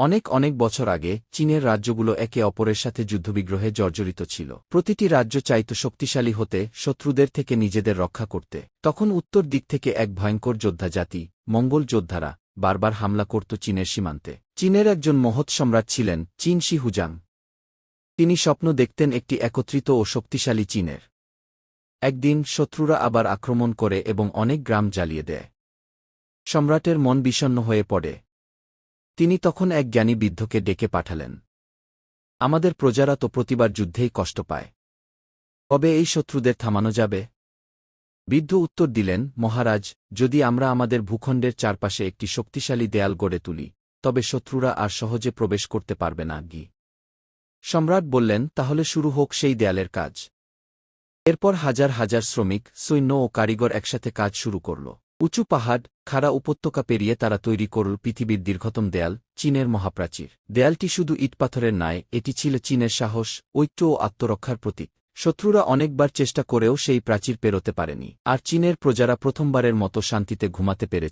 অনেক অনেক বছর আগে, চীনের রাজ্যগুলো একে অপরের সাথে যুদ্ধবিগ্রহে জর্জরিত ছিল। প্রতিটি রাজ্য চাইত শক্তিশালী হতে, শত্রুদের থেকে নিজেদের রক্ষা করতে। তখন উত্তর দিক থেকে এক ভয়ঙ্কর যোদ্ধা জাতি, মঙ্গল যোদ্ধারা, বারবার হামলা করত চীনের সীমান্তে। চীনের একজন মহৎ সম্রাট ছিলেন চীন শি হুজাং তিনি স্বপ্ন দেখতেন একটি একত্রিত ও শক্তিশালী চীনের। একদিন শত্রুরা আবার আক্রমণ করে এবং অনেক গ্রাম জ্বালিয়ে দেয়। সম্রাটের মন বিষণ্ণ হয়ে পড়ে। তিনি তখন এক জ্ঞানী বৃদ্ধকে ডেকে পাঠালেন। আমাদের প্রজারা তো প্রতিবার যুদ্ধেই কষ্ট পায়। কবে এই শত্রুদের থামানো যাবে? বৃদ্ধ উত্তর দিলেন, মহারাজ, যদি আমরা আমাদের ভূখণ্ডের চারপাশে একটি শক্তিশালী দেয়াল গড়ে তুলি, তবে শত্রুরা আর সহজে প্রবেশ করতে পারবে না, গি। সম্রাট বললেন, তাহলে শুরু হোক সেই দেয়ালের কাজ। এরপর হাজার হাজার শ্রমিক, সৈন্য ও কারিগর একসাথে কাজ শুরু করল। উঁচু পাহাড়, খাড়া উপত্যকা পেরিয়ে তারা তৈরি করল পৃথিবীর দীর্ঘতম দেয়াল, চীনের মহাপ্রাচীর। দেয়ালটি শুধু ইটপাথরের নয়, এটি ছিল চীনের সাহস, ঐক্য ও আত্মরক্ষার প্রতীক। শত্রুরা অনেকবার চেষ্টা করেও সেই প্রাচীর পেরোতে পারেনি, আর চীনের প্রজারা প্রথমবারের মতো শান্তিতে ঘুমাতে পেরেছে।